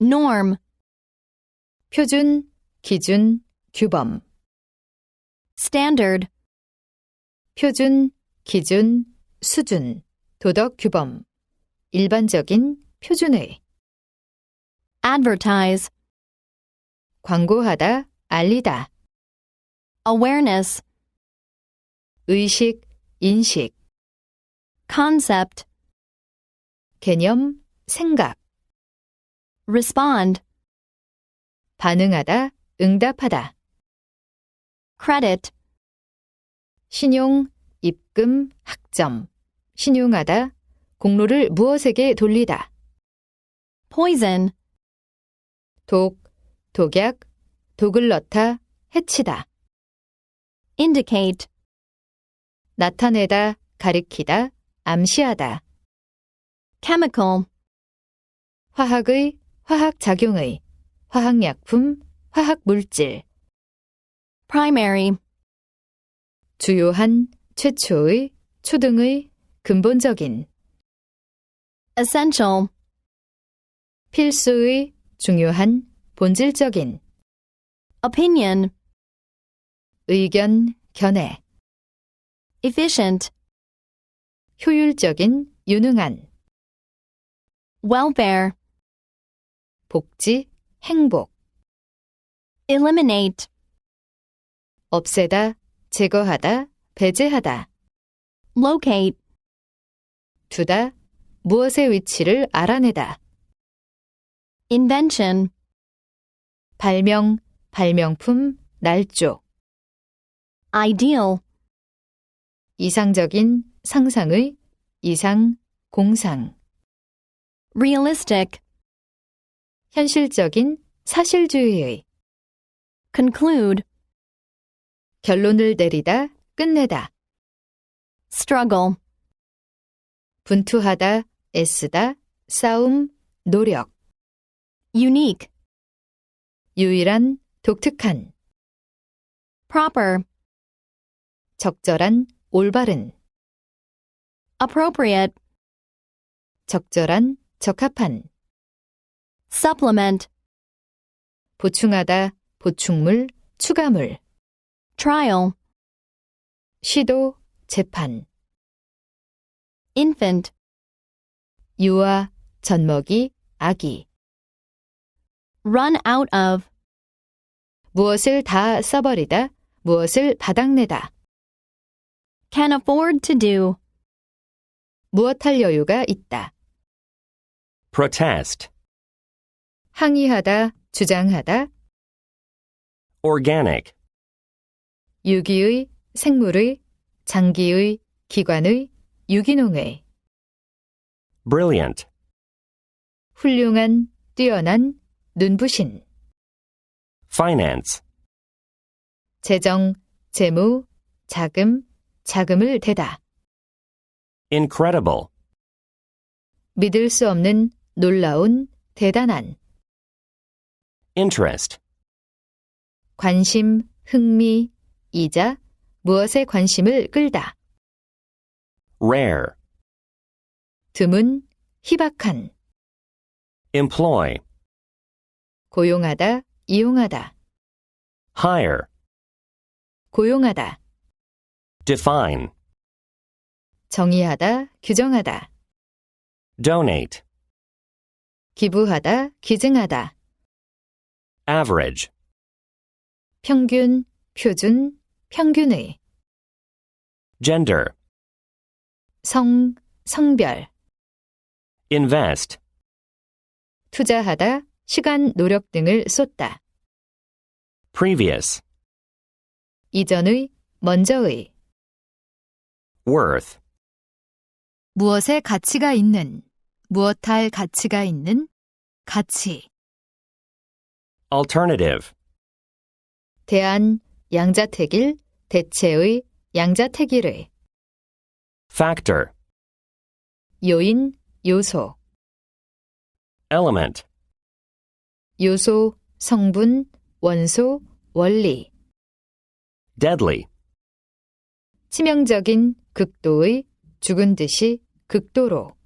norm, 표준, 기준, 규범. standard, 표준, 기준, 수준, 도덕 규범. 일반적인, 표준의. advertise, 광고하다, 알리다. awareness, 의식, 인식, concept, 개념, 생각. Respond, 반응하다, 응답하다. credit, 신용, 입금, 학점. 신용하다, 공로를 무엇에게 돌리다. poison, 독, 독약, 독을 넣다, 해치다. indicate, 나타내다, 가리키다, 암시하다. chemical, 화학의, 화학작용의, 화학약품, 화학물질. primary, 주요한, 최초의, 초등의, 근본적인. essential, 필수의, 중요한, 본질적인. opinion, 의견, 견해. efficient, 효율적인, 유능한. welfare, 복지, 행복. eliminate, 없애다, 제거하다, 배제하다. locate, 두다, 무엇의 위치를 알아내다. invention, 발명, 발명품, 날조. ideal, 이상적인, 상상의, 이상, 공상. realistic, 현실적인, 사실주의의. conclude, 결론을 내리다, 끝내다. struggle, 분투하다, 애쓰다, 싸움, 노력. unique, 유일한, 독특한. proper, 적절한, 올바른. appropriate, 적절한, 적합한. Supplement, 보충하다, 보충물, 추가물. trial, 시도, 재판. infant, 유아, 젖먹이, 아기. run out of, 무엇을 다 써버리다, 무엇을 바닥내다. can afford to do, 무엇할 여유가 있다. protest, 항의하다, 주장하다, organic, 유기의, 생물의, 장기의, 기관의, 유기농의, brilliant, 훌륭한, 뛰어난, 눈부신, finance, 재정, 재무, 자금, 자금을 대다. incredible, 믿을 수 없는, 놀라운, 대단한, interest, 관심, 흥미, 이자, 무엇에 관심을 끌다. rare, 드문, 희박한, employ, 고용하다, 이용하다, hire, 고용하다, define, 정의하다, 규정하다, donate, 기부하다, 기증하다, average, 평균, 표준, 평균의, gender, 성, 성별, invest, 투자하다, 시간, 노력 등을 쏟다. previous, 이전의, 먼저의, worth, 무엇에 가치가 있는, 무엇할 가치가 있는, 가치, alternative, 대안, 양자택일, 대체의, 양자택일의, factor, 요인, 요소, element, 요소, 성분, 원소, 원리, deadly, 치명적인, 극도의, 죽은 듯이, 극도로,